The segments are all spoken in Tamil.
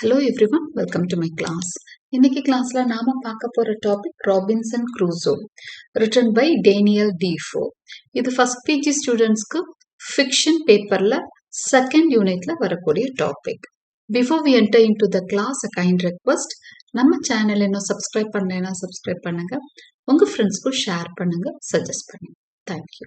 Hello everyone welcome to my class இன்னைக்கு கிளாஸ்ல நாம பார்க்க போற topic Robinson Crusoe written by Daniel Defoe இது ஃபர்ஸ்ட் பிஜி ஸ்டூடெண்ட்ஸ்க்கு ஃபிக்ஷன் பேப்பர்ல செகண்ட் யூனிட்ல வரக்கூடிய topic before we enter into the class a kind request நம்ம சேனல் இன்னும் சப்ஸ்கிரைப் பண்ணலைன்னா சப்ஸ்கிரைப் பண்ணுங்க. உங்க ஃப்ரெண்ட்ஸ்க்கும் ஷேர் பண்ணுங்க சஜஸ்ட் பண்ணுங்க. தேங்க்யூ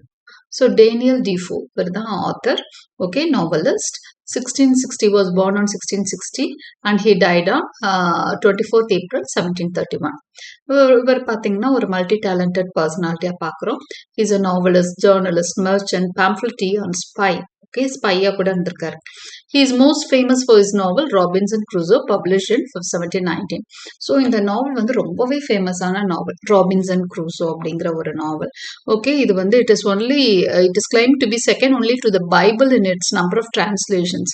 ஸோ டேனியல் டிஃபோ இவர் தான் author okay novelist 1660 was born on 1660 and he died on uh, 24th April 1731. இவர் இவர் பார்த்தீங்கன்னா ஒரு மல்டி டேலண்டட் பர்சனாலிட்டியாக பார்க்குறோம் is a novelist journalist merchant pamphleteer and spy okay ஸ்பையாக கூட இருந்திருக்காரு. He is most famous for is novel Robinson Crusoe publish in seventeen nineteen so இந்த நாவல் வந்து ரொம்பவே ஃபேமஸான நாவல் ராபின்சன் க்ரூசோ அப்படிங்கிற ஒரு நாவல் ஓகே இது வந்து it is only it is claim to be second only to the Bible in its number of translations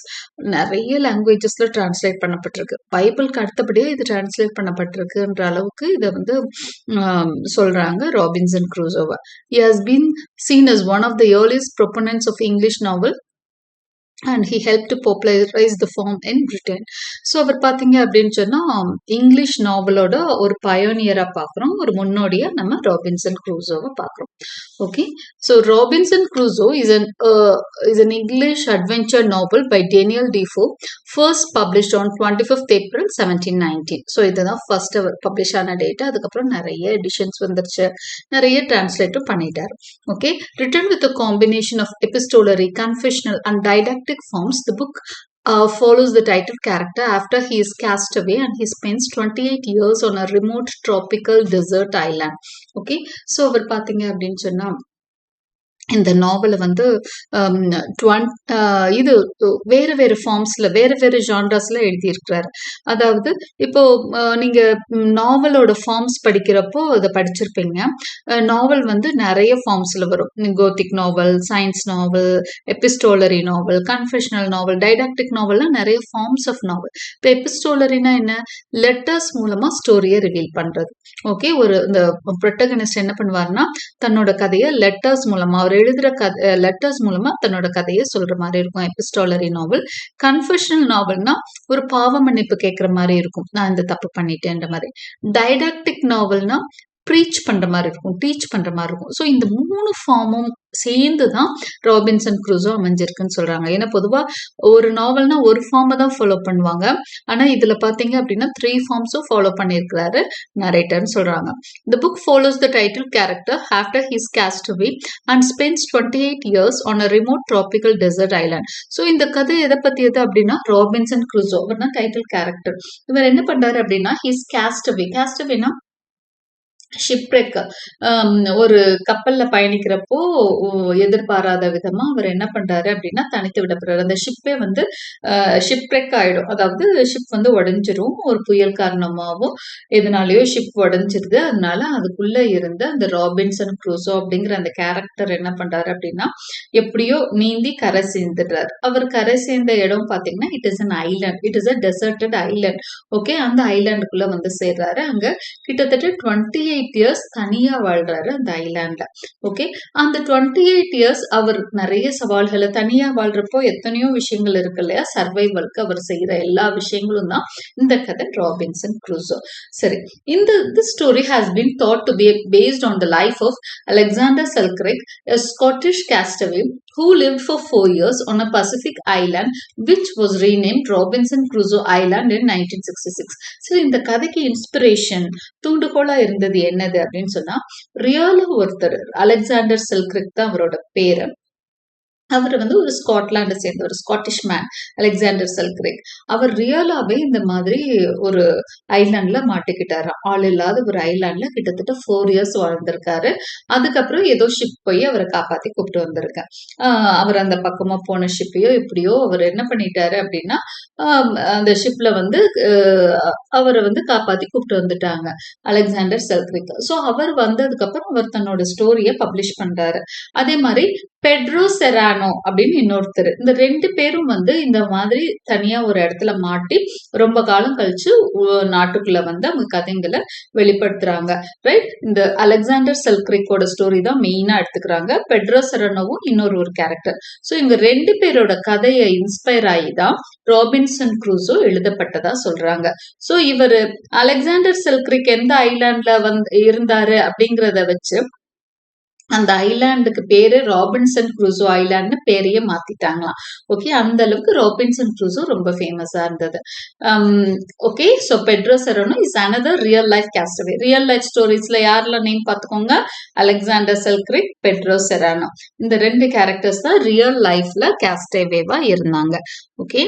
நிறைய லாங்குவேஜஸ்ல டிரான்ஸ்லேட் பண்ணப்பட்டிருக்கு. பைபிளுக்கு அடுத்தபடியே இது டிரான்ஸ்லேட் பண்ணப்பட்டிருக்குன்ற அளவுக்கு இதை வந்து சொல்றாங்க Robinson க்ரூசோவா he has been seen as one of the earliest proponents of English novel and he help to popularise the form in Britain so அவர் பார்த்தீங்க அப்படின்னு சொன்னால் இங்கிலீஷ் நாவலோட ஒரு பயோனியராக பார்க்குறோம் ஒரு முன்னோடியாக நம்ம ராபின்சன் க்ரூசோவை பார்க்குறோம் okay so Robinson Crusoe is an is an English adventure novel by Daniel Defoe first published on twenty fifth April seventeen nineteen so இதுதான் ஃபர்ஸ்ட் அவர் பப்ளிஷ் ஆன டேட் அதுக்கப்புறம் நிறைய எடிஷன்ஸ் வந்துருச்சு. நிறைய டிரான்ஸ்லேட்டும் பண்ணிட்டார். Okay written with a combination of epistolary confessional and Didactic forms, the book uh, follows the title character after he is cast away and he spends 28 years on a remote tropical desert island. Okay, so அவர் பார்த்தீங்க அப்படின்னு சொன்னா இந்த நாவலை வந்து um, uh, இது வேறு வேறு ஃபார்ம்ஸில் வேறு வேறு ஜான்ராஸில் எழுதியிருக்கிறாரு. அதாவது இப்போ நீங்கள் நாவலோட ஃபார்ம்ஸ் படிக்கிறப்போ அதை படிச்சிருப்பீங்க. நாவல் வந்து நிறைய ஃபார்ம்ஸில் வரும். Gothic novel science novel epistolary novel confessional novel didactic நாவல்லாம் நிறைய ஃபார்ம்ஸ் ஆஃப் நாவல் இப்போ எபிஸ்டோலரினா என்ன? லெட்டர்ஸ் மூலமாக ஸ்டோரியை ரிவீல் பண்ணுறது ஓகே ஒரு இந்த ப்ரொட்டகனிஸ்ட் என்ன பண்ணுவார்னா தன்னோட கதையை லெட்டர்ஸ் மூலமாக அவர் எழுதுகிற கதை லெட்டர்ஸ் மூலமாக தன்னோட கதையை சொல்கிற மாதிரி இருக்கும். எபிஸ்டாலரி நாவல் கன்ஃபெஷனல் நாவல்னா ஒரு பாவ மன்னிப்பு கேட்குற மாதிரி இருக்கும். நான் இந்த தப்பு பண்ணிட்டேன்ற மாதிரி. டைடாக்டிக் நாவல்னா ப்ரீச் பண்ணுற மாதிரி இருக்கும் டீச் பண்ணுற மாதிரி இருக்கும். ஸோ இந்த மூணு ஃபார்மும் சேர்ந்து தான் ராபின்சன் க்ரூஸோ அமைஞ்சிருக்குன்னு சொல்கிறாங்க ஏன்னா பொதுவாக ஒரு நாவல்னா ஒரு ஃபார்மை தான் ஃபாலோ பண்ணுவாங்க. ஆனால் இதில் பார்த்தீங்க அப்படின்னா த்ரீ ஃபார்ம்ஸும் ஃபாலோ பண்ணியிருக்கிறாரு நரேட்டர்னு சொல்கிறாங்க the book follows the title character after his castaway and spends twenty eight years on a remote tropical desert island so இந்த கதை எதை பற்றியது அப்படின்னா ராபின்சன் க்ரூஸோ அவர் தான் டைட்டில் கேரக்டர் இவர் என்ன பண்ணுறாரு அப்படின்னா ஹிஸ் கேஸ்ட் வே கேஸ்ட் அவேனா ஷிப்ரெக் ஒரு கப்பல்ல பயணிக்கிறப்போ எதிர்பாராத விதமா அவர் என்ன பண்றாரு அப்படின்னா தனித்து விடப்படுறாரு. அந்த ஷிப்பே வந்து ஷிப்ரெக் ஆயிடும். அதாவது ஷிப் வந்து உடஞ்சிரும். ஒரு புயல் காரணமாகவும் எதனாலேயோ ஷிப் உடஞ்சிருது. அதனால அதுக்குள்ள இருந்து அந்த ராபின்சன் க்ரூசோ அப்படிங்கிற அந்த கேரக்டர் என்ன பண்றாரு அப்படின்னா எப்படியோ நீந்தி கரை சேர்ந்துடுறாரு. அவர் கரை சேர்ந்த இடம் பாத்தீங்கன்னா it is an island it is a deserted island okay அந்த ஐலாண்டுக்குள்ள வந்து சேர்றாரு. அங்க கிட்டத்தட்ட டுவெண்ட்டி எயிட் இயர்ஸ் தனியா வாழ்றாரு அந்த ஐலாண்ட்ல ஓகே அந்த டுவெண்ட்டி எயிட் இயர்ஸ் அவர் நிறைய சவால்களை தனியா வாழ்றப்போ எத்தனையோ விஷயங்கள் இருக்கு இல்லையா? சர்வைவலுக்கு அவர் செய்யற எல்லா விஷயங்களும் தான் இந்த கதை ராபின்சன் க்ரூசோ சரி இந்த this story has been thought to be based on the life of Alexander Selkirk Scottish Scottish who lived for four years on a Pacific island which was renamed Robinson Crusoe Island in 1966. So இந்த கதைக்கு இன்ஸ்பிரேஷன் தூண்டுகோலா இருந்தது என்னது அப்படின்னு சொன்னா ரியலா ஒருத்தர் அலெக்சாண்டர் செல்க்ரிக் தான் அவரோட பேரு அவர் வந்து ஒரு ஸ்காட்லாண்டை சேர்ந்த ஒரு ஸ்காட்டிஷ் மேன் அலெக்சாண்டர் செல்க்ரிக். அவர் ரியலாவே இந்த மாதிரி ஒரு ஐலாண்ட்ல மாட்டிக்கிட்டாரு ஆள் இல்லாத ஒரு ஐலாண்ட்ல கிட்டத்தட்ட ஃபோர் இயர்ஸ் வாழ்ந்திருக்காரு. அதுக்கப்புறம் ஏதோ ஷிப் போய் அவரை காப்பாத்தி கூப்பிட்டு வந்திருக்கேன் அவர் அந்த பக்கமா போன ஷிப்பையோ இப்படியோ அவர் என்ன பண்ணிட்டாரு அப்படின்னா அந்த ஷிப்ல வந்து அவரை வந்து காப்பாத்தி கூப்பிட்டு வந்துட்டாங்க அலெக்சாண்டர் செல்க்ரிக். ஸோ அவர் வந்ததுக்கு அப்புறம் அவர் தன்னோட ஸ்டோரியை பப்ளிஷ் பண்றாரு. அதே மாதிரி பெட்ரோ செரான் செரானோ அப்படின்னு இன்னொருத்தர். இந்த ரெண்டு பேரும் வந்து இந்த மாதிரி தனியா ஒரு இடத்துல மாட்டி ரொம்ப காலம் கழிச்சு நாட்டுக்குள்ள வந்து அவங்க கதைங்களை வெளிப்படுத்துறாங்க. ரைட் இந்த அலெக்சாண்டர் செல்க்ரிக்கோட ஸ்டோரி தான் மெயினா எடுத்துக்கிறாங்க. பெட்ரோ சரணவும் இன்னொரு ஒரு கேரக்டர் ஸோ இவங்க ரெண்டு பேரோட கதையை இன்ஸ்பயர் ஆகி தான் ராபின்சன் க்ரூஸும் எழுதப்பட்டதா சொல்றாங்க. ஸோ இவர் அலெக்சாண்டர் செல்க்ரிக் எந்த ஐலாண்ட்ல வந்து இருந்தாரு அப்படிங்கிறத வச்சு அந்த ஐலாண்டுக்கு பேரு ராபின்சன் குரூசோ ஐலாண்ட்னு பேரையே மாத்திட்டாங்களாம். ஓகே அந்த அளவுக்கு ராபின்சன் குரூசோ ரொம்ப ஃபேமஸா இருந்தது. Um, okay so Pedro Serrano is another real life castaway real life ஸ்டோரிஸ்ல யாரெல்லாம் நேம் பார்த்துக்கோங்க? அலெக்சாண்டர் செல்க்ரிக் பெட்ரோ செரானோ இந்த ரெண்டு கேரக்டர்ஸ் தான் ரியல் லைஃப்ல கேஸ்டேவேவா இருந்தாங்க. Okay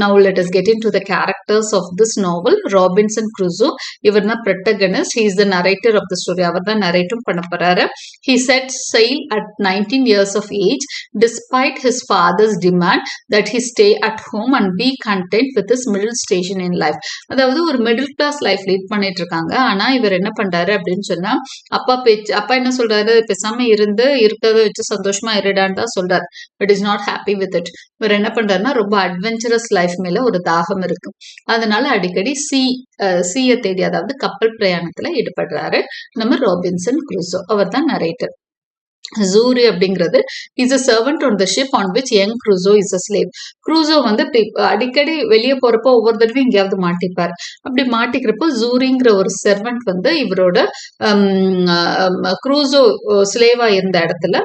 now let get get to the characters of this novel Robinson Crusoe இவர் தான் protagonist he is the narrator of the story அவர் தான் நரேட்டும் பண்ண போறாரு. He set sail at 19 years of age despite his father's demand that he stay at home and be content with his middle station in life. அதாவது ஒரு மிடில் கிளாஸ் லைஃப் லீட் பண்ணிட்டு இருக்காங்க ஆனா இவர் என்ன பண்றாரு அப்படின்னு சொன்னா அப்பா பேச்சு அப்பா என்ன சொல்றாரு? பேசாம இருந்து இருக்கிறத வச்சு சந்தோஷமா இருடான்னு தான் சொல்றாரு. But is not happy with it இவர் என்ன பண்றாருன்னா ரொம்ப அட்வென்ச்சரஸ் லைஃப் மேல ஒரு தாகம் இருக்கு. அதனால அடிக்கடி சி சீயை தேடி அதாவது கப்பல் பிரயாணத்துல ஈடுபடுறாரு. நம்ம ராபின்சன் குரூசோ அவர் தான் நரேட்டர் ஜூரி அப்படிங்கிறது is a servant on the ship on which young Crusoe is a slave Crusoe வந்து அடிக்கடி வெளியே போறப்போ ஒவ்வொரு தடவையும் எங்கேயாவது மாட்டிப்பார். அப்படி மாட்டிக்கிறப்போ ஜூரிங்கிற ஒரு சர்வன்ட் வந்து இவரோட க்ரூசோ ஸ்லேவா இருந்த இடத்துல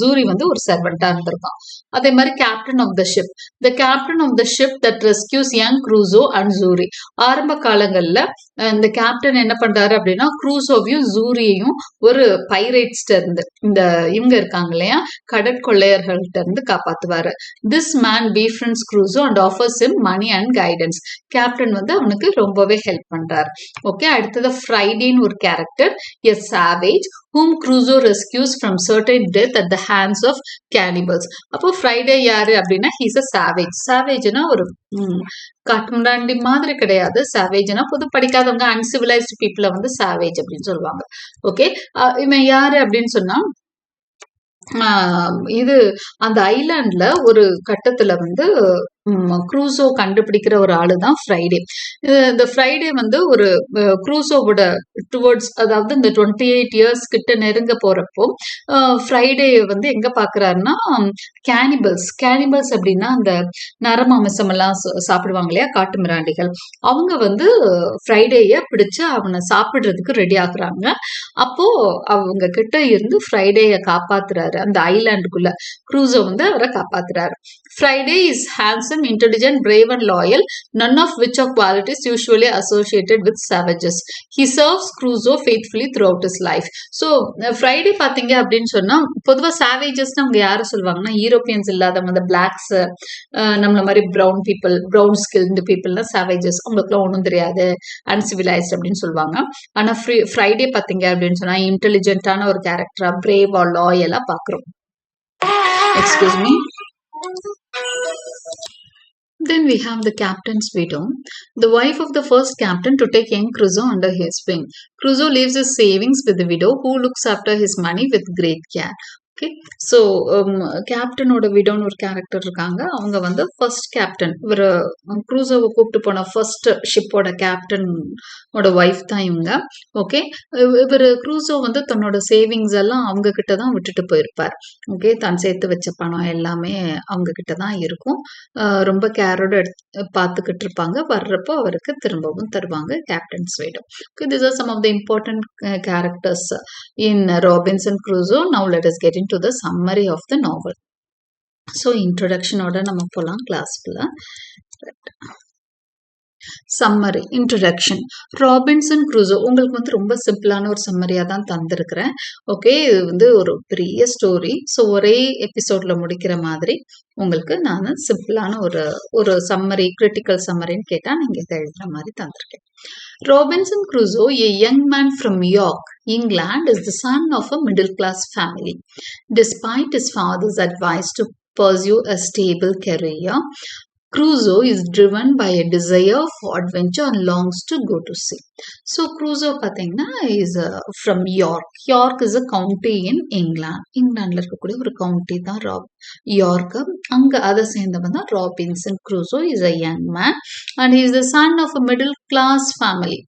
ஜூரி வந்து ஒரு சர்வெண்டா இருந்திருக்கான். அதே மாதிரி captain of the ship the captain of the ship that rescues young Crusoe and Xury ஆரம்ப காலங்கள்ல இந்த கேப்டன் என்ன பண்றாரு அப்படின்னா க்ரூசோவையும் ஜூரியையும் ஒரு பைரேட்ஸ்ட இருந்து இந்த இவங்க இருக்காங்க இல்லையா? கடற்கொள்ளையர்கள்ட்ட இருந்து காப்பாத்துவாரு. This man befriends friends and offers him money and guidance captain வந்து அவனுக்கு ரொம்பவே ஹெல்ப் பண்றாரு. ஓகே அடுத்தது ஃப்ரைடேன்னு ஒரு character a savage whom Crusoe rescues from certain death at the hands of cannibals. அப்போ ஃப்ரைடே யாரு அப்படின்னா ஹீஸ் அ சாவேஜ் சாவேஜ்னா ஒரு ம், மாதிரி கிடையாது சாவேஜ்னா புது படிக்காதவங்க அன்சிவிலைஸ்டு பீப்புளை வந்து சாவேஜ் அப்படின்னு சொல்லுவாங்க. ஓகே இவன் யாரு அப்படின்னு சொன்னா இது அந்த ஐலாண்ட்ல ஒரு கட்டத்துல வந்து க்ரூசோ கண்டுபிடிக்கிற ஒரு ஆளு தான் ஃப்ரைடே இந்த ஃப்ரைடே வந்து ஒரு க்ரூசோவோட டுவர்ட்ஸ் அதாவது இந்த டுவெண்ட்டி எயிட் இயர்ஸ் கிட்ட நெருங்க போறப்போ ஃப்ரைடே வந்து எங்க பாக்குறாருன்னா கேனிபல்ஸ் கேனிபல்ஸ் அப்படின்னா அந்த நரமாமிசம் எல்லாம் சாப்பிடுவாங்க இல்லையா காட்டு மிராண்டிகள். அவங்க வந்து ஃப்ரைடேய பிடிச்சு அவனை சாப்பிடுறதுக்கு ரெடி ஆகுறாங்க. அப்போ அவங்க கிட்ட இருந்து ஃப்ரைடேய காப்பாத்துறாரு. அந்த ஐலாண்டுக்குள்ள க்ரூசோ வந்து அவரை காப்பாத்துறாரு. Friday is handsome, intelligent, brave and loyal, none of which are qualities usually associated with savages. He serves Crusoe faithfully throughout his life. So Friday uh, பார்த்தீங்க அப்படின்னு சொன்னா பொதுவாக சாவேஜஸ் அவங்க யாரை சொல்லுவாங்கன்னா யூரோப்பியன்ஸ் இல்லாதவங்க அந்த பிளாக்ஸ் நம்மள மாதிரி ப்ரௌன் பீப்புள் ப்ரௌன் ஸ்கில்டு பீப்புள்லாம் சாவேஜஸ் அவங்களுக்குலாம் ஒன்றும் தெரியாது. அன்சிவிலைஸ்ட் அப்படின்னு சொல்லுவாங்க. ஆனால் ஃப்ரீ ஃப்ரைடே பார்த்தீங்க அப்படின்னு சொன்னா இன்டெலிஜென்ட்டான ஒரு கேரக்டராக பிரேவா லாயலாக பார்க்குறோம். Excuse me Then we have the captain's widow, the wife of the first captain to take young Crusoe under his wing. Crusoe leaves his savings with the widow who looks after his money with great care. Okay so கேப்டனோட விடோன்னு ஒரு கேரக்டர் இருக்காங்க அவங்க வந்து ஃபர்ஸ்ட் கேப்டன் இவர் க்ரூசோவை கூப்பிட்டு போன ஃபர்ஸ்ட் ஷிப்போட அவங்களோட ஒய்ஃப் தான் இவங்க. ஓகே இவர் க்ரூசோ வந்து தன்னோட சேவிங்ஸ் எல்லாம் அவங்க கிட்ட தான் விட்டுட்டு போயிருப்பார். ஓகே தான் சேர்த்து வச்ச பணம் எல்லாமே அவங்க கிட்ட தான் இருக்கும். ரொம்ப கேரோட எடுத்து பார்த்துக்கிட்டு இருப்பாங்க. வர்றப்போ அவருக்கு திரும்பவும் தருவாங்க captain ஸ்வீடம் okay this are some of the important characters in Robinson Crusoe now let us get into the summary of the novel so இன்ட்ரொடக்ஷனோட நம்ம போகலாம் கிளாஸ்க்குள்ள சம்மரி இன்ட்ரடக்ஷன் ராபின்சன் க்ரூசோ உங்களுக்கு வந்து ரொம்ப சிம்பிளான ஒரு சம்மரியாக தான் தந்திருக்கிறேன். ஓகே இது வந்து ஒரு பெரிய ஸ்டோரி ஸோ ஒரே எபிசோட்ல முடிக்கிற மாதிரி உங்களுக்கு நான் சிம்பிளான ஒரு ஒரு சம்மரி கிரிட்டிக்கல் சம்மரின்னு கேட்டால் நீங்கள் இதை எழுதுற மாதிரி தந்திருக்கேன். Robinson Crusoe, a young man from York England, is the son of a middle class family. Despite his father's advice to pursue a stable career, Crusoe is driven by a desire for adventure and longs to go to sea so Crusoe பார்த்தீங்கன்னா is from York York is a county in England இங்கிலாண்டில் இருக்கக்கூடிய ஒரு கவுண்டி தான் ராப் யார்க்கு அங்கே அதை சேர்ந்தவன் தான் Robinson Crusoe is a young man and is the son of a middle class family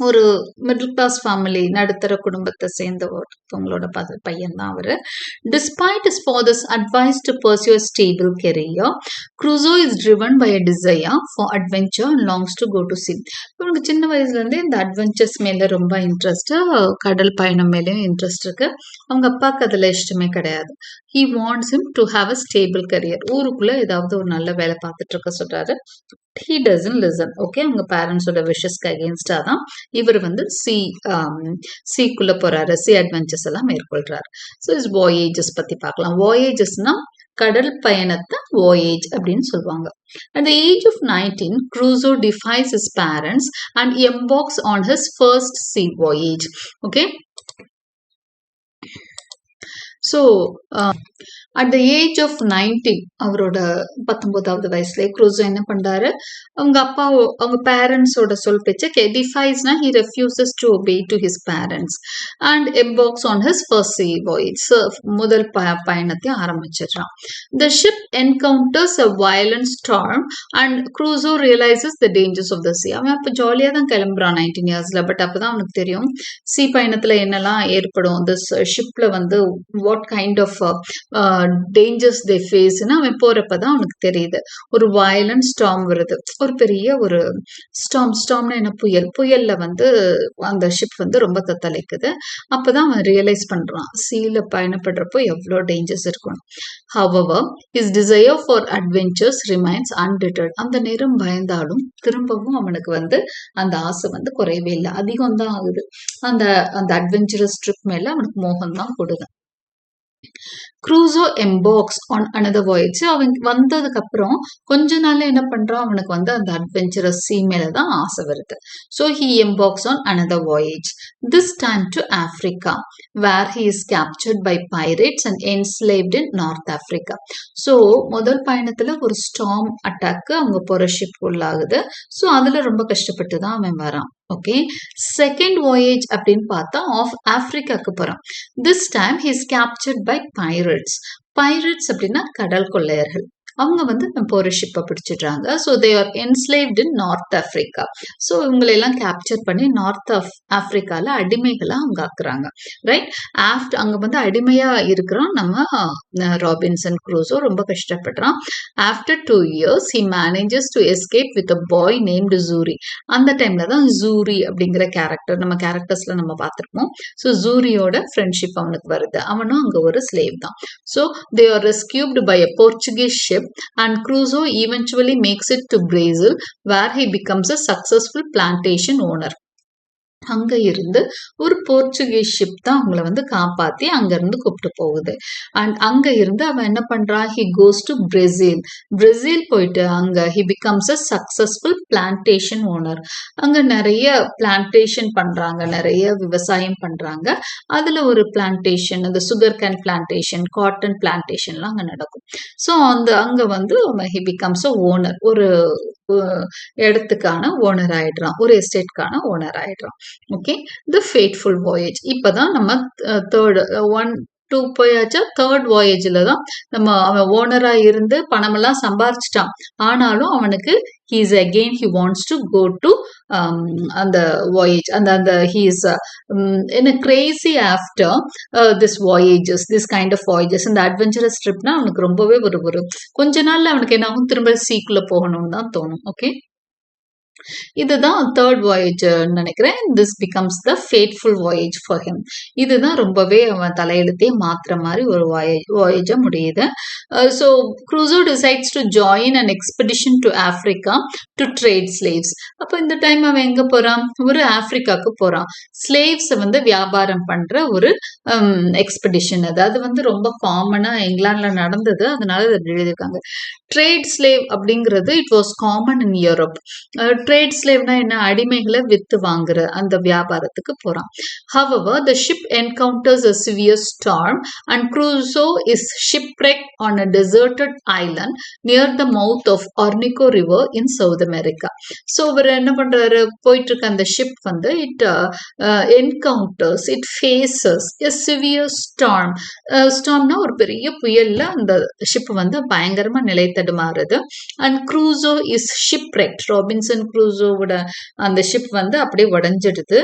ஒரு மிடில் கிளாஸ் ஃபேமிலி நடுத்தர குடும்பத்தை சேர்ந்த ஒருத்தவங்களோட ப பையன் தான் அவர் despite his father's advice to pursue stable career Crusoe is driven by a desire for adventure and longs to go to sea இவனுக்கு சின்ன வயசுலேருந்தே இந்த அட்வென்ச்சர்ஸ் மேலே ரொம்ப இன்ட்ரெஸ்ட்டு கடல் பயணம் மேலேயும் இன்ட்ரெஸ்ட் இருக்கு. அவங்க அப்பாவுக்கு அதில் இஷ்டமே கிடையாது. He wants him to have a stable career ஊருக்குள்ளே ஏதாவது ஒரு நல்ல வேலை பார்த்துட்டு இருக்க சொல்கிறாரு ஹீ டசன் லிசன் ஓகே அவங்க பேரண்ட்ஸோட விஷஸ்க்கு அகேன்ஸ்டாக தான் இவர் வந்து சி சீக்குள்ளே um, போகிறாரு சி அட்வென்ச்சர்ஸ் எல்லாம் மேற்கொள்கிறாரு ஸோ இஸ் வாயேஜஸ் பற்றி பார்க்கலாம். வாயேஜஸ்னால் கடல் பயணத்தை வாயேஜ் அப்படின்னு சொல்லுவாங்க. At the age of nineteen Crusoe defies his parents and embarks on his first sea voyage okay so at the age of nineteen அவரோட பத்தொன்பதாவது வயசுல க்ரூஸோ என்ன பண்றாரு? அவங்க அப்பா அவங்க பேரண்ட்ஸோட சொல் பேச்சு கெடிஃபைஸ்னா he refuses to obey to his parents and embarks on his first sea voyage முதல் ப பயணத்தையும் ஆரம்பிச்சிடுறான். The ship encounters a violent storm and Crusoe realises the dangers of the sea அவன் அப்போ ஜாலியாக தான் கிளம்புறான் நைன்டீன் இயர்ஸில் பட் அப்போ தான் அவனுக்கு தெரியும் சி பயணத்தில் என்னெல்லாம் ஏற்படும்? இந்த ஷிப்பில் வந்து what kind of dangers they ஃபேஸ்னு அவன் போகிறப்ப தான் அவனுக்கு தெரியுது. ஒரு வயலண்ட் ஸ்டாம் வருது. ஒரு பெரிய ஒரு ஸ்டாம் ஸ்டாம்னா என்ன? புயல். புயல்ல வந்து அந்த ஷிப் வந்து ரொம்ப தத்தளிக்குது. அப்பதான் அவன் ரியலைஸ் பண்றான். சீல பயணப்படுறப்போ எவ்வளோ டேஞ்சர்ஸ் இருக்கும் however his desire for adventures remains undeterred அந்த நேரம் பயந்தாலும் திரும்பவும் அவனுக்கு வந்து அந்த ஆசை வந்து குறையவே இல்லை. அதிகம் தான் ஆகுது. அந்த அந்த அட்வென்ச்சரஸ் ட்ரிப் மேல அவனுக்கு மோகம் தான் கொடுது Crusoe embarks on another voyage அவன் வந்ததுக்கு அப்புறம் கொஞ்ச நாள் என்ன பண்றான்? அவனுக்கு வந்து அந்த அட்வென்ச்சரஸ் சீ மேலே தான் ஆசை வருது. So he embarks on another voyage this time to Africa where he is captured by pirates and enslaved in North Africa so முதல் பயணத்துல ஒரு ஸ்டாம் அட்டாக்கு அவங்க போற ஷிப் உள்ளாகுது ஸோ அதுல ரொம்ப கஷ்டப்பட்டு தான் அவன் வரான். ஓகே செகண்ட் வாயேஜ் அப்படின்னு பார்த்தா ஆஃப் ஆப்பிரிக்காக்கு போறோம். This time he's captured by pirates pirates அப்படின்னா கடல் கொள்ளையர்கள். அவங்க வந்து போகிற ஷிப்பை பிடிச்சிடுறாங்க. So they are enslaved in North Africa so இவங்களெல்லாம் கேப்சர் பண்ணி நார்த் ஆஃப் ஆஃப்ரிக்காவில் அடிமைகளாக அவங்க ஆக்குறாங்க. ரைட் ஆஃப்டர் அங்கே வந்து அடிமையாக இருக்கிறோம் நம்ம ராபின்சன் க்ரூஸோ ரொம்ப கஷ்டப்படுறான். After two years he manages to escape with a boy named Xury அந்த டைமில் தான் ஜூரி அப்படிங்கிற கேரக்டர் நம்ம கேரக்டர்ஸில் நம்ம பார்த்துருப்போம். ஸோ ஜூரியோட ஃப்ரெண்ட்ஷிப் அவனுக்கு வருது. அவனும் அங்கே ஒரு ஸ்லேவ் தான். So they are rescued by a Portuguese ship and Crusoe eventually makes it to Brazil where he becomes a successful plantation owner. அங்க இருந்து ஒரு போர்ச்சுகீஸ் ஷிப் தான் அவங்கள வந்து காப்பாத்தி அங்க இருந்து கூப்பிட்டு போகுது. அண்ட் அங்க இருந்து அவன் என்ன பண்றான் he goes to Brazil Brazil போயிட்டு அங்க he becomes a successful plantation owner அங்க நிறைய பிளான்டேஷன் பண்றாங்க நிறைய விவசாயம் பண்றாங்க. அதுல ஒரு பிளான்டேஷன் அந்த சுகர் கேன் பிளான்டேஷன் காட்டன் பிளான்டேஷன்லாம் அங்க நடக்கும். ஸோ அந்த அங்க வந்து ஹி பிகம்ஸ் அ ஓனர் ஒரு இடத்துக்கான ஓனர் ஆயிடுறான். ஒரு எஸ்டேட்கான ஓனர் ஆயிடுறான். ஓகே த ஃபேட்ஃபுல் வாயேஜ் இப்போதான் நம்ம தேர்டு ஒன் டூ போயாச்சா தேர்ட் வாயேஜில் தான் நம்ம அவன் ஓனராக இருந்து பணமெல்லாம் சம்பாரிச்சிட்டான். ஆனாலும் அவனுக்கு he's again he wants to go to அந்த வாயேஜ் அந்த அந்த ஹீஸ் என்ன crazy after this voyages this kind of voyages இந்த அட்வென்ச்சரஸ் ட்ரிப்னா அவனுக்கு ரொம்பவே ஒரு ஒரு கொஞ்ச நாள்ல அவனுக்கு என்ன ஆகும் திரும்ப சீக்குள்ள போகணும்னு தான் தோணும். ஓகே இதுதான் தேர்ட் வாயேஜ் நினைக்கிறேன். This becomes the fateful voyage for him இதுதான் ரொம்பவே அவன் தலையெழுத்தே மாத்துற மாதிரி ஒரு வாயேஜ் வாயேஜாக முடியுது. So Crusoe decides to join and expedition to Africa to trade slaves அப்போ இந்த டைம் அவன் எங்க போறான்? ஒரு ஆஃப்ரிக்காவுக்கு போறான். ஸ்லேவ்ஸை வந்து வியாபாரம் பண்ற ஒரு எக்ஸ்பெடிஷன் அது அது வந்து ரொம்ப காமனா இங்கிலாந்துல நடந்தது. அதனால இதை எழுதியிருக்காங்க. ட்ரேட் ஸ்லேவ் அப்படிங்கிறது it was common in Europe trade ஸ்லேவ்னா என்ன? அடிமைகளை வித்து வாங்குற அந்த வியாபாரத்துக்கு போறான். However the ship encounters a severe storm and Crusoe is shipwreck on a deserted island near the mouth of Orinoco river in South America so இவர் என்ன பண்றாரு? போயிட்டு இருக்க அந்த ஷிப் வந்து it encounters it faces a severe storm ஸ்டார்ம்னா ஒரு பெரிய புயல்ல அந்த ஷிப் வந்து பயங்கரமா நிலை தடுமாறுது and Crusoe is shipwrecked Robinson க்ரூசோவோட அந்த ஷிப் வந்து அப்படியே உடஞ்சிடுது.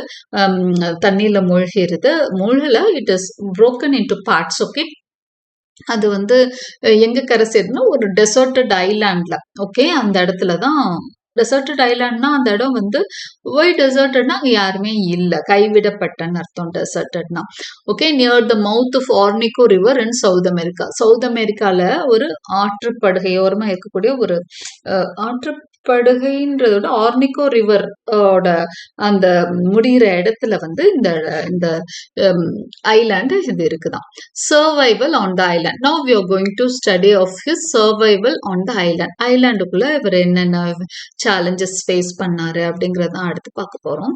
தண்ணியில மூழ்கிடுது மூழ்கல it is broken in two parts okay அது வந்து எங்க கரை சேருதுன்னா ஒரு டெசர்டட் ஐலாண்ட்ல ஓகே அந்த இடத்துல தான் டெசர்டட் ஐலாண்ட்னா அந்த இடம் வந்து ஒய் டெசர்டட்னா அங்கே யாருமே இல்லை. கைவிடப்பட்டன்னு அர்த்தம் டெசர்டட்னா okay near the mouth of Orinoco river in South America South அமெரிக்காவில் ஒரு ஆற்றுப்படுகையோரமா இருக்கக்கூடிய ஒரு ஆற்று படுகைன்றதோட ஆர்னிகோ ரிவர் ஓட அந்த முடிகிற இடத்துல வந்து இந்த இந்த ஐலாண்டு இது இருக்குதான் survival on the island now we are going to study of his survival on the island ஐலாண்டுக்குள்ள இவர் என்னென்ன சேலஞ்சஸ் ஃபேஸ் பண்ணாரு அப்படிங்கறத அடுத்து பார்க்க போறோம்.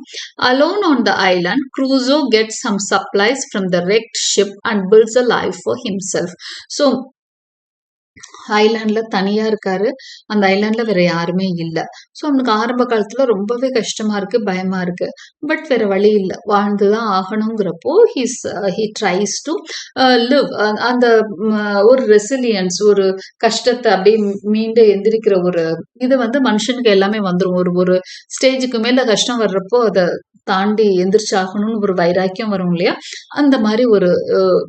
Alone on the island Crusoe get some supplies from the wrecked ship and builds a life for himself so ஐலாண்டில் தனியா இருக்காரு. அந்த ஐலாண்டில் வேற யாருமே இல்ல. ஸோ அவனுக்கு ஆரம்ப காலத்துல ரொம்பவே கஷ்டமா இருக்கு பயமா இருக்கு. பட் வேற வழி இல்ல. வாழ்ந்துதான் ஆகணுங்கிறப்போ his he tries to live அந்த ஒரு ரெசிலியன்ஸ் ஒரு கஷ்டத்தை அப்படியே மீண்டு எந்திரிக்கிற ஒரு இது வந்து மனுஷனுக்கு எல்லாமே வந்துரும். ஒரு ஒரு ஸ்டேஜுக்கு மேல கஷ்டம் வர்றப்போ அதை தாண்டி எந்திரிச்சாகணும்னு ஒரு வைராக்கியம் வரும் இல்லையா? அந்த மாதிரி ஒரு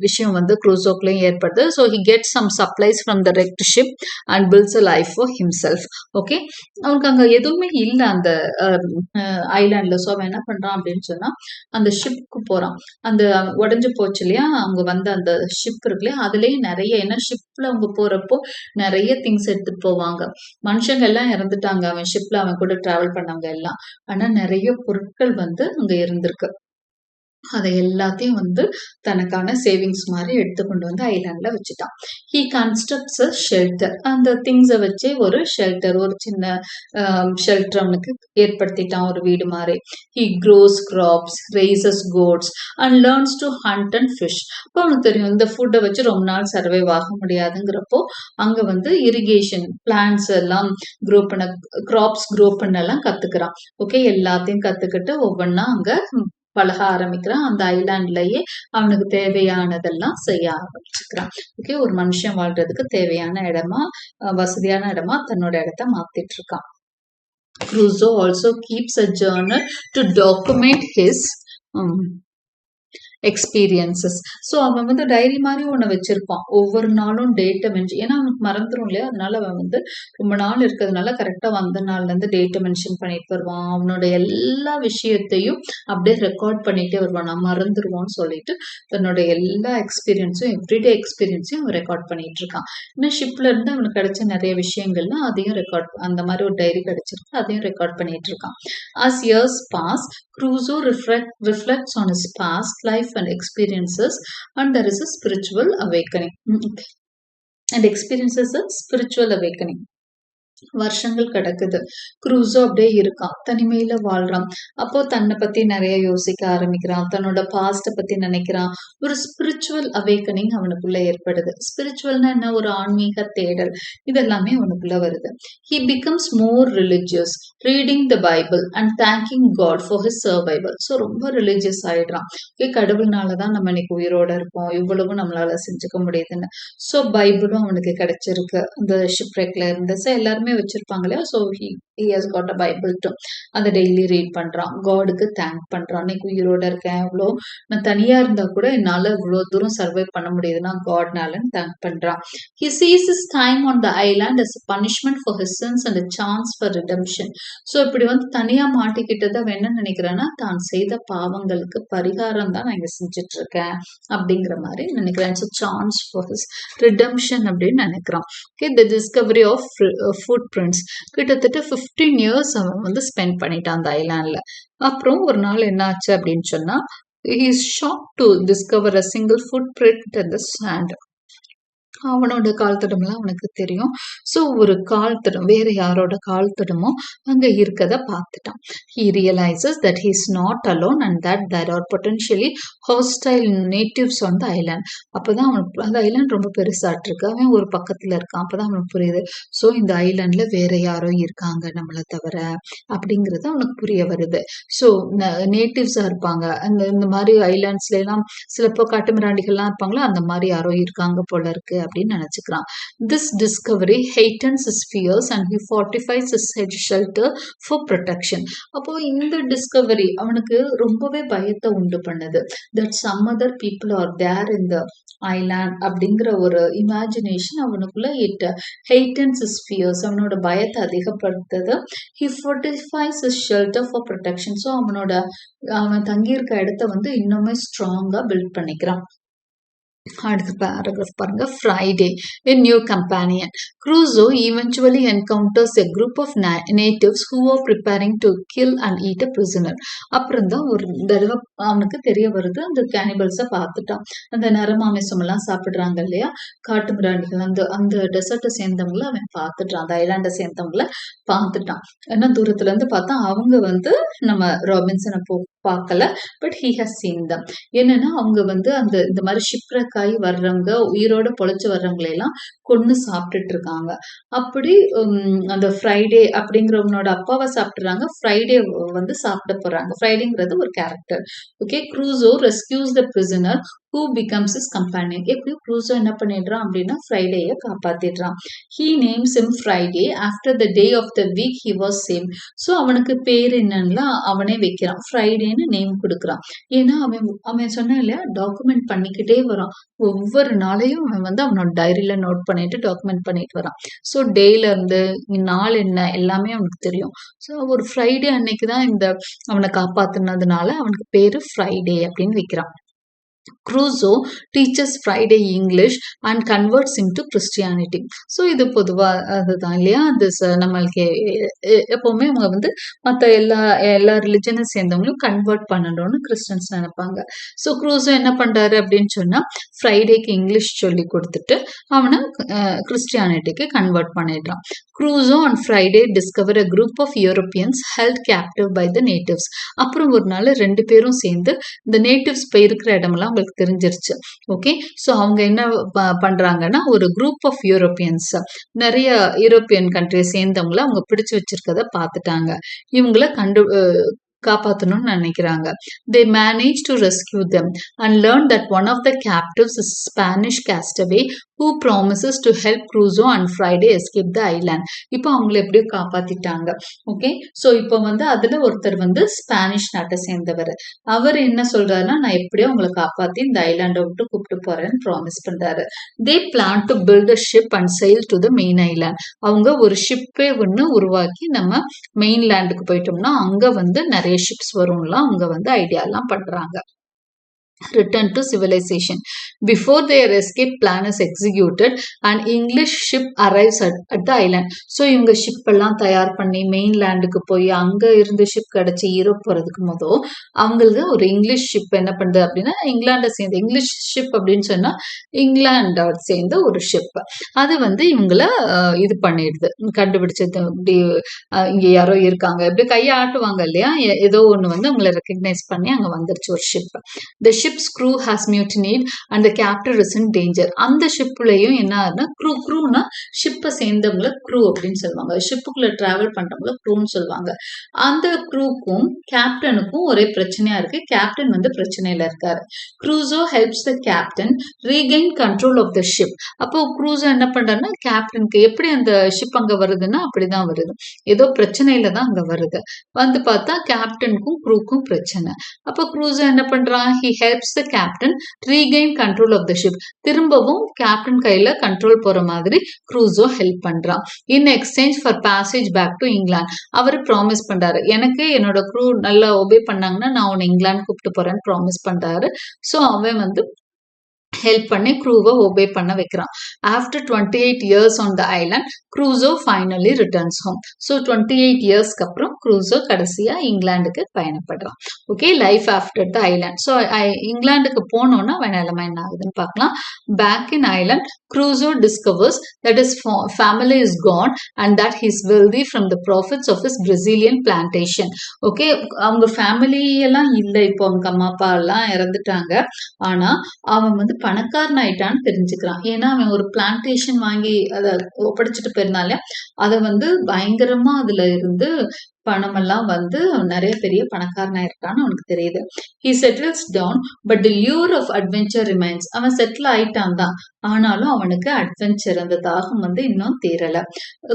விஷயம் வந்து க்ரூசோக்லயும் ஏற்படுது. So he get some supplies from the wrecked ship and builds a life for himself okay அவனுக்கு அங்கே எதுவுமே இல்லை அந்த um, uh, ஐலாண்டில் ஸோ அவன் என்ன பண்றான் அப்படின்னு சொன்னா அந்த ஷிப்புக்கு போறான். அந்த um, உடஞ்சி போச்சு இல்லையா? அவங்க வந்த அந்த ஷிப் இருக்கு இல்லையா? அதுலேயும் நிறைய ஏன்னா ஷிப்ல அவங்க போறப்போ நிறைய திங்ஸ் எடுத்துட்டு போவாங்க. மனுஷங்க எல்லாம் இறந்துட்டாங்க. அவன் ஷிப்ல அவன் கூட ட்ராவல் பண்ணவங்க எல்லாம். ஆனா நிறைய பொருட்கள் வந்து அங்க இருந்திருக்கு. அதை எல்லாத்தையும் வந்து தனக்கான சேவிங்ஸ் மாதிரி எடுத்து கொண்டு வந்து ஐலாண்டில் வச்சுட்டான். ஹீ கன்ஸ்ட்ரக்ட்ஸ் அ ஷெல்டர் அந்த திங்ஸை வச்சே ஒரு ஷெல்டர் ஒரு சின்ன ஷெல்டர் அவனுக்கு ஏற்படுத்திட்டான் ஒரு வீடு மாதிரி. He grows crops raises goats and learns to hunt and fish இப்போ அவனுக்கு தெரியும் இந்த ஃபுட்டை வச்சு ரொம்ப நாள் சர்வைவ் ஆக முடியாதுங்கிறப்போ அங்கே வந்து இரிகேஷன் பிளான்ஸ் எல்லாம் க்ரோ பண்ண கிராப்ஸ் க்ரோ பண்ணலாம் கத்துக்கிறான். ஓகே எல்லாத்தையும் கற்றுக்கிட்டு ஒவ்வொன்றா அங்கே பழக ஆரம்பிக்கிறான். அந்த ஐலாண்ட்லயே அவனுக்கு தேவையானதெல்லாம் செய்ய ஆரம்பிச்சுக்கிறான் ஓகே ஒரு மனுஷன் வாழ்றதுக்கு தேவையான இடமா அஹ் வசதியான இடமா தன்னோட இடத்த மாத்திட்டு இருக்கான் Crusoe also keeps a journal to document his um, experiences so அவன் வந்து டைரி மாதிரி ஒன்று வச்சிருப்பான். ஒவ்வொரு நாளும் டேட்டை மென்ஷன் ஏன்னா அவனுக்கு மறந்துடும் இல்லையா? அதனால அவன் வந்து ரொம்ப நாள் இருக்கிறதுனால கரெக்டாக வந்த நாள்லேருந்து டேட்டை மென்ஷன் பண்ணிட்டு வருவான். அவனோட எல்லா விஷயத்தையும் அப்படியே ரெக்கார்ட் பண்ணிட்டே வருவான். நான் மறந்துடுவான்னு சொல்லிட்டு தன்னோட எல்லா எக்ஸ்பீரியன்ஸும் எவ்ரிடே எக்ஸ்பீரியன்ஸையும் அவன் ரெக்கார்ட் பண்ணிட்டு இருக்கான். இன்னும் ஷிப்ல இருந்து அவனுக்கு கிடைச்ச நிறைய விஷயங்கள்லாம் அதையும் ரெக்கார்ட் அந்த மாதிரி ஒரு டைரி கிடைச்சிருக்கு. அதையும் ரெக்கார்ட் பண்ணிட்டு இருக்கான். As years pass Crusoe reflect reflects on his past life life and experiences, and there is a spiritual awakening. Mm. And experiences a spiritual awakening. வருஷங்கள் கிடக்குது. குரூஸோ அப்படியே இருக்கான். தனிமையில வாழ்றான். அப்போ தன்னை பத்தி நிறைய யோசிக்க ஆரம்பிக்கிறான். தன்னோட பாஸ்ட பத்தி நினைக்கிறான். ஒரு ஸ்பிரிச்சுவல் அவேக்கனிங் அவனுக்குள்ள ஏற்படுது. ஸ்பிரிச்சுவல்னா என்ன? ஒரு ஆன்மீக தேடல். இதெல்லாமே அவனுக்குள்ள வருது. He becomes more religious reading the Bible and thanking God for his survival so ரொம்ப ரிலீஜியஸ் ஆயிடுறான். ஓகே கடவுள்னால தான் நம்ம இன்னைக்கு உயிரோட இருப்போம். இவ்வளவு நம்மளால செஞ்சுக்க முடியுதுன்னு. ஸோ பைபிளும் அவனுக்கு கிடைச்சிருக்கு. அந்த ஷிப்ரெக்ல இருந்து. ஸோ எல்லாருமே வச்சிருப்பாங்க இல்லையா? So he he has got a Bible to அதை டெய்லி ரீட் பண்றான். காடுக்கு தேங்க் பண்றான். இன்னைக்கு உயிரோட இருக்கேன் இவ்வளோ நான் தனியா இருந்தா கூட என்னால இவ்வளோ தூரம் சர்வை பண்ண முடியுதுன்னா காட்னாலன்னு தேங்க் பண்றான். He sees his time on the island as punishment for his sins and chance for redemption so இப்படி வந்து தனியா மாட்டிக்கிட்டதை என்ன நினைக்கிறேன்னா தான் செய்த பாவங்களுக்கு பரிகாரம் தான் நான் இங்க செஞ்சுட்டு இருக்கேன் அப்படிங்கிற மாதிரி நினைக்கிறேன். சான்ஸ் ஃபார் ஹிஸ் ரிடம்ஷன் அப்படின்னு நினைக்கிறான். Okay the discovery of footprints கிட்டத்தட்ட ஃபிஃப்டீன் இயர்ஸ் அவன் வந்து ஸ்பெண்ட் பண்ணிட்டான் அந்த ஐலாண்டில் அப்புறம் ஒரு நாள் என்ன ஆச்சு அப்படின்னு சொன்னா is is to discover a single footprint in the sand. அவனோட கால் தடம்லாம் அவனுக்கு தெரியும். ஸோ ஒரு கால் தடம் வேற யாரோட கால் தடமோ அங்கே இருக்கத பார்த்துட்டான். He realises that he's not alone and that there are potentially hostile natives on the island அப்போ தான் அவனுக்கு அந்த ஐலாண்ட் ரொம்ப பெருசாட்டு இருக்கு அவன் ஒரு பக்கத்தில் இருக்கான். அப்போ தான் அவனுக்கு புரியுது. ஸோ இந்த ஐலாண்டில் வேற யாரோ இருக்காங்க நம்மளை தவிர அப்படிங்கிறது அவனுக்கு புரிய வருது. ஸோ நேட்டிவ்ஸாக இருப்பாங்க. அந்த இந்த மாதிரி ஐலாண்ட்ஸ்லாம் சிலப்போ காட்டுமிராண்டிகள்லாம் இருப்பாங்களோ? அந்த மாதிரி யாரோ இருக்காங்க போல இருக்கு அப்படின்னு நினைச்சுக்கிறான் this discovery heightens his fears and he fortifies his head shelter for protection அப்போ இந்த டிஸ்கவரி அவனுக்கு ரொம்பவே பயத்தை உண்டு பண்ணுது. That some other people are there இந்த ஐலாண்ட் அப்படிங்கிற ஒரு இமேஜினேஷன் அவனுக்குள்ள இட் ஹெய்டன்ஸ் இஸ் ஃபியர்ஸ் அவனோட பயத்தை அதிகப்படுத்துது. He fortifies his shelter for protection so அவனோட அவன் தங்கியிருக்க இடத்த வந்து இன்னுமே ஸ்ட்ராங்காக பில்ட் பண்ணிக்கிறான். அடுத்த பேராகிராஃப் பாருங்க Friday a new companion Crusoe eventually encounters a group of na- natives who are preparing to kill and eat a prisoner. அப்புறம் தான் ஒரு தடவை அவனுக்கு தெரிய வருது அந்த கேனிபல்ஸை பார்த்துட்டான். அந்த நரமாமிசம் எல்லாம் சாப்பிட்றாங்க இல்லையா? காட்டு மிராண்டிகள் அந்த அந்த டெசர்ட்டை சேர்ந்தவங்கள அவன் பார்த்துட்டான். அந்த ஐலாண்டை சேர்ந்தவங்கள பார்த்துட்டான். ஏன்னா தூரத்துல இருந்து பார்த்தா அவங்க வந்து நம்ம ராபின்சனை போ பார்க்கல but he has seen them என்னன்னா அவங்க வந்து அந்த இந்த மாதிரி ஷிப்ரக் ஆகி வர்றவங்க உயிரோட பொழைச்சு வர்றவங்களை எல்லாம் கொன்னு சாப்பிட்டுட்டு இருக்காங்க அப்படி உம், அந்த ஃப்ரைடே அப்படிங்கிறவனோட அப்பாவை சாப்பிடுறாங்க. ஃப்ரைடே வந்து சாப்பிட போறாங்க. ஃப்ரைடேங்கிறது ஒரு character okay Crusoe rescues the prisoner who becomes his companion எப்படி க்ரூசோ என்ன பண்ணிடுறான் அப்படின்னா ஃப்ரைடேயை காப்பாத்திடுறான். He names him Friday after the day of the week he was same so அவனுக்கு பேர் என்னன்னா அவனே வைக்கிறான். ஃப்ரைடேன்னு நேம் கொடுக்குறான். ஏன்னா அவன் அவன் சொன்னான் இல்லையா டாக்குமெண்ட் பண்ணிக்கிட்டே வரான். ஒவ்வொரு நாளையும் அவன் வந்து அவனோட டைரியில் நோட் பண்ணிட்டு டாக்குமெண்ட் பண்ணிட்டு வரான். ஸோ டேல இருந்து நாள் என்ன எல்லாமே அவனுக்கு தெரியும். ஸோ ஒரு ஃப்ரைடே அன்னைக்கு தான் இந்த அவனை காப்பாற்றினதுனால அவனுக்கு பேர் ஃப்ரைடே அப்படின்னு வைக்கிறான். Crusoe teaches Friday English and converts into Christianity so இது பொதுவாக அதுதான் இல்லையா? அது நம்மளுக்கு எப்போவுமே எப்பவுமே அவங்க வந்து மற்ற எல்லா எல்லா ரிலிஜனை சேர்ந்தவங்களும் கன்வெர்ட் பண்ணணும்னு கிறிஸ்டன்ஸ் நினைப்பாங்க. ஸோ க்ரூசோ என்ன பண்றாரு அப்படின்னு சொன்னா ஃப்ரைடேக்கு இங்கிலீஷ் சொல்லி கொடுத்துட்டு அவனை கிறிஸ்டியானிட்டிக்கு கன்வெர்ட் பண்ணிடுறான். Crusoe and Friday discover a group of Europeans held captive by the natives அப்புறம் ஒரு நாள் ரெண்டு பேரும் சேர்ந்து இந்த நேட்டிவ்ஸ் போய் இருக்கிற இடமெல்லாம் அவங்களுக்கு தெரிஞ்சிருச்சு. ஓகே ஸோ அவங்க என்ன ப- பண்றாங்கன்னா ஒரு குரூப் ஆஃப் யூரோப்பியன்ஸ் நிறைய யூரோப்பியன் கண்ட்ரியை சேர்ந்தவங்கள அவங்க பிடிச்சு வச்சிருக்கதை பார்த்துட்டாங்க. இவங்கள கண்டு காப்பாற்றணும்னு நினைக்கிறாங்க. They manage to rescue them and learn that one of the captives is Spanish castaway who promises to help Crusoe and Friday escape the island இப்போ அவங்கள எப்படியோ காப்பாத்திட்டாங்க. ஓகே ஸோ இப்போ வந்து அதில் ஒருத்தர் வந்து ஸ்பானிஷ் நாட்டை சேர்ந்தவர். அவர் என்ன சொல்றாருன்னா நான் எப்படியோ அவங்களை காப்பாற்றி இந்த ஐலாண்டை விட்டு கூப்பிட்டு போறேன்னு ப்ராமிஸ் பண்றாரு. They plan to build a ship and sail to the main island அவங்க ஒரு ஷிப்பே ஒன்று உருவாக்கி நம்ம மெயின் லேண்டுக்கு போயிட்டோம்னா அங்கே வந்து நிறைய ஷிப்ஸ் வரும்லாம் அவங்க வந்து ஐடியாலாம் பண்றாங்க. Return to civilization. Before their escape plan is executed, an English ship arrives at, at the island. So இவங்க ஷிப் எல்லாம் தயார் பண்ணி மெயின் லேண்டுக்கு போய் அங்கே இருந்து ஷிப் கிடைச்சி ஈரோப் போகிறதுக்கு மொதல் அவங்களுக்கு ஒரு இங்கிலீஷ் ஷிப் என்ன பண்ணுது அப்படின்னா இங்கிலாண்டை சேர்ந்து இங்கிலீஷ் ஷிப் அப்படின்னு சொன்னால் இங்கிலாண்டோட சேர்ந்த ஒரு ஷிப் அது வந்து இவங்கள இது பண்ணிடுது. கண்டுபிடிச்சது இப்படி இங்கே யாரோ இருக்காங்க. இப்படி கையை ஆட்டுவாங்க இல்லையா ஏதோ ஒன்று வந்து அவங்கள ரெக்கக்னைஸ் பண்ணி அங்கே வந்துருச்சு ஒரு ship the ship ship's crew has mutinied and the captain is in danger அந்த ஷிப்லயும் என்ன ஆகுதுன்னா க்ரூ க்ரூனா ஷிப்பை சேர்ந்தவங்கள க்ரூ அப்படின்னு சொல்லுவாங்க. ஷிப்புக்குள்ள டிராவல் பண்ணுறவங்கள க்ரூன்னு சொல்லுவாங்க. அந்த க்ரூக்கும் கேப்டனுக்கும் ஒரே பிரச்சனையா இருக்கு. கேப்டன் வந்து பிரச்சனையில இருக்காரு. Crusoe helps the captain regain control of the ship அப்போ க்ரூஸோ என்ன பண்றாருன்னா கேப்டனுக்கு எப்படி அந்த ஷிப் அங்க வருதுன்னா அப்படிதான் வருது. ஏதோ பிரச்சனையில தான் அங்க வருது. வந்து பார்த்தா கேப்டனுக்கும் க்ரூக்கும் பிரச்சனை. அப்போ க்ரூஸோ என்ன பண்றான்? He help helps the captain regain control of the ship திரும்பவும் கேப்டன் கையில கண்ட்ரோல் போற மாதிரி க்ரூஸோ ஹெல்ப் பண்றான் in exchange for passage back to England our promise பண்றாரு. எனக்கு என்னோட க்ரூ நல்லா ஒபே பண்ணாங்கன்னா நான் உன்னை இங்கிலாந்து கூப்பிட்டு போகிறேன்னு ப்ராமிஸ் பண்றாரு. ஸோ அவன் வந்து ஹெல்ப் பண்ணி க்ரூவை ஒபே பண்ண வைக்கிறான். After twenty eight years on the island Crusoe finally returns home so twenty eight இயர்ஸ்க்கு அப்புறம் க்ரூஸோ கடைசியா இங்கிலாந்துக்கு பயணப்படுறான். Okay life after the island so இங்கிலாந்துக்கு போனோன்னா அவன் என்ன ஆகுதுன்னு பார்க்கலாம். Back in island Crusoe discovers that his family is gone and that he's wealthy from the profits of his Brazilian plantation. Okay அவங்க ஃபேமிலி எல்லாம் இல்லை. இப்போ அவங்க அம்மா அப்பா எல்லாம் இறந்துட்டாங்க. ஆனா அவன் வந்து பணக்காரன் ஆயிட்டான்னு தெரிஞ்சுக்கிறான். ஏன்னா அவன் ஒரு பிளான்டேஷன் வாங்கி அதை ஒப்படைச்சிட்டு போயிருந்தாலே அதை வந்து பயங்கரமா அதுல இருந்து பணமெல்லாம் வந்து நிறைய பெரிய பணக்காரனா இருக்கான்னு அவனுக்கு தெரியுது. He settles down but the lure of adventure remains அவன் செட்டில் ஆயிட்டான் தான். ஆனாலும் அவனுக்கு அட்வென்ச்சர் அந்த தாகம் வந்து இன்னும் தீரல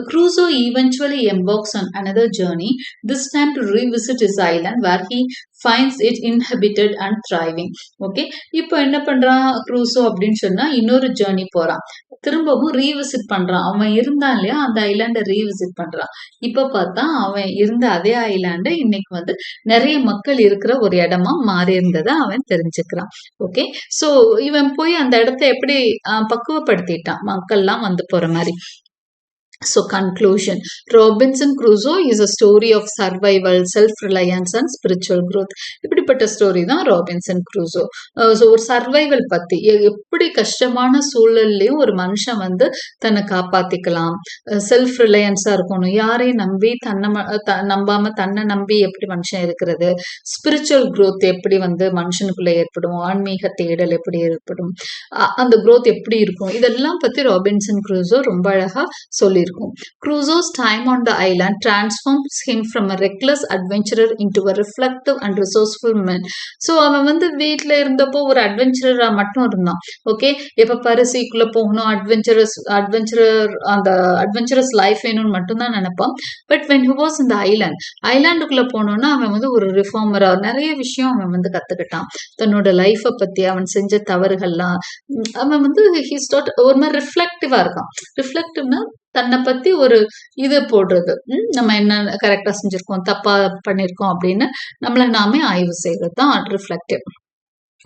Crusoe eventually embarks on another journey this time to revisit his island where he finds it inhabited and thriving okay இப்போ என்ன பண்றான் க்ரூசோ அப்படின்னு சொன்னா இன்னொரு ஜேர்னி போறான். திரும்பவும் ரீவிசிட் பண்றான். அவன் இருந்தான் இல்லையா? அந்த ஐலாண்டை ரீவிசிட் பண்றான். இப்ப பார்த்தா அவன் இருந்த அதே ஐலாண்டு இன்னைக்கு வந்து நிறைய மக்கள் இருக்கிற ஒரு இடமா மாறி இருந்ததை அவன் தெரிஞ்சுக்கிறான். ஓகே சோ இவன் போய் அந்த இடத்த எப்படி ஆஹ், பக்குவப்படுத்திட்டான்? மக்கள்லாம் வந்து போற மாதிரி. So, conclusion. Robinson Crusoe is a story of survival, self reliance, and spiritual growth. இப்படிப்பட்ட ஸ்டோரி தான் ராபின்சன் க்ரூசோ ஸோ ஒரு சர்வைவல் பத்தி. எப்படி கஷ்டமான சூழல்லையும் ஒரு மனுஷன் வந்து தன்னை காப்பாத்திக்கலாம். Uh, செல்ஃப் ரிலையன்ஸா இருக்கணும். யாரையும் நம்பி தன்னை நம்பாமல் த- நம்பாம தன்னை நம்பி எப்படி மனுஷன் இருக்கிறது? ஸ்பிரிச்சுவல் க்ரோத் எப்படி வந்து மனுஷனுக்குள்ள ஏற்படும்? ஆன்மீக தேடல் எப்படி ஏற்படும்? அ- அந்த க்ரோத் எப்படி இருக்கும்? இதெல்லாம் பத்தி ராபின்சன் க்ரூசோ ரொம்ப அழகா சொல்லியிருக்கும் Crusoe's time on the island transforms him from a reckless adventurer into a reflective and resourceful man. So அவன் வந்து வீட்டில் இருந்தப்போ ஒரு அட்வென்ச்சரரா மட்டும் இருந்தான். ஓகே எப்போ பாரு சீக்குள்ள போகணும்? அட்வென்ச்சரஸ் அட்வென்ச்சரர் அந்த அட்வென்ச்சரஸ் லைஃப் வேணும்னு மட்டும்தான் நினைப்பான். பட் வென் ஹி வாஸ் இந்த ஐலாண்ட் ஐலாண்டுக்குள்ளே போனோம்னா அவன் வந்து ஒரு ரிஃபார்மரா நிறைய விஷயம் அவன் வந்து கத்துக்கிட்டான். தன்னோட லைஃப்பை பத்தி அவன் செஞ்ச தவறுகள்லாம். அவன் வந்து ஹீஸ் டாட் ஒரு மாதிரி ரிஃப்ளெக்டிவாக இருக்கான். ரிஃப்ளெக்டிவ்னா தன்னை பத்தி ஒரு இது போடுறது. உம் நம்ம என்ன கரெக்டா செஞ்சிருக்கோம் தப்பா பண்ணிருக்கோம் அப்படின்னு நம்மள நாமே ஆய்வு செய்யறது தான் ரிஃப்ளெக்டிவ்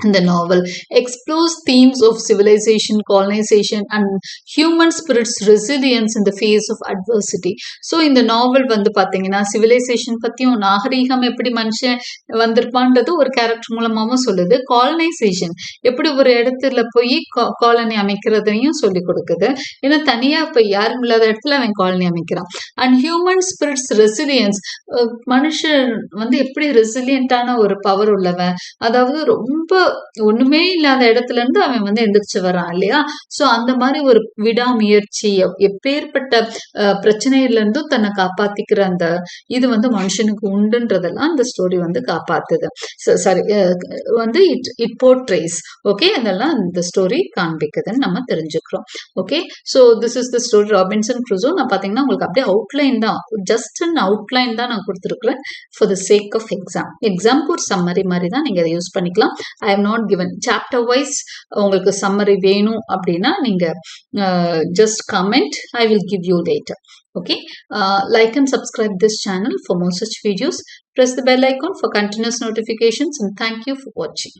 இந்த novel explores themes of civilization, colonization, and human spirit's resilience in the face of adversity so இந்த நாவல் வந்து பார்த்தீங்கன்னா சிவிலைசேஷன் பற்றியும் நாகரீகம் எப்படி மனுஷன் வந்திருப்பான்றது ஒரு கேரக்டர் மூலமாகவும் சொல்லுது. காலனைசேஷன் எப்படி ஒரு இடத்துல போய் காலனி அமைக்கிறதையும் சொல்லி கொடுக்குது. ஏன்னா தனியாக இப்போ யாரும் இல்லாத இடத்துல அவன் காலனி அமைக்கிறான். அண்ட் ஹியூமன் ஸ்பிரிட்ஸ் ரெசிலியன்ஸ் மனுஷன் வந்து எப்படி ரெசிலியண்டான ஒரு பவர் உள்ளவன் அதாவது ரொம்ப ஒண்ணுமே இல்லாத இடத்துல இருந்து அவன் வந்து எந்திரிச்சு வரான் இல்லையா? சோ அந்த மாதிரி ஒரு விடாமுயற்சி எப்பேற்பட்ட பிரச்சனையில இருந்தும் தன்னை காப்பாத்திக்கிற அந்த இது வந்து மனுஷனுக்கு உண்டுன்றதெல்லாம் அந்த ஸ்டோரி வந்து காப்பாத்துது. சாரி வந்து இட் இட் போர்ட்ரேஸ் ஓகே அதெல்லாம் இந்த ஸ்டோரி காண்பிக்குதுன்னு நம்ம தெரிஞ்சுக்கிறோம் okay so this is the story Robinson Crusoe நான் பார்த்தீங்கன்னா உங்களுக்கு அப்படியே அவுட்லைன் தான் ஜஸ்ட் அண்ட் அவுட்லைன் தான் நான் கொடுத்துருக்குறேன் for the sake of exam எக்ஸாம்க்கு ஒரு சம்மரி மாதிரி தான் நீங்கள் அதை யூஸ் பண்ணிக்கலாம். I have not given chapter wise உங்களுக்கு சம்மரி வேணும் அப்படின்னா நீங்கள் just comment I will give you later okay uh, like and subscribe this channel for more such videos press the bell icon for continuous notifications and thank you for watching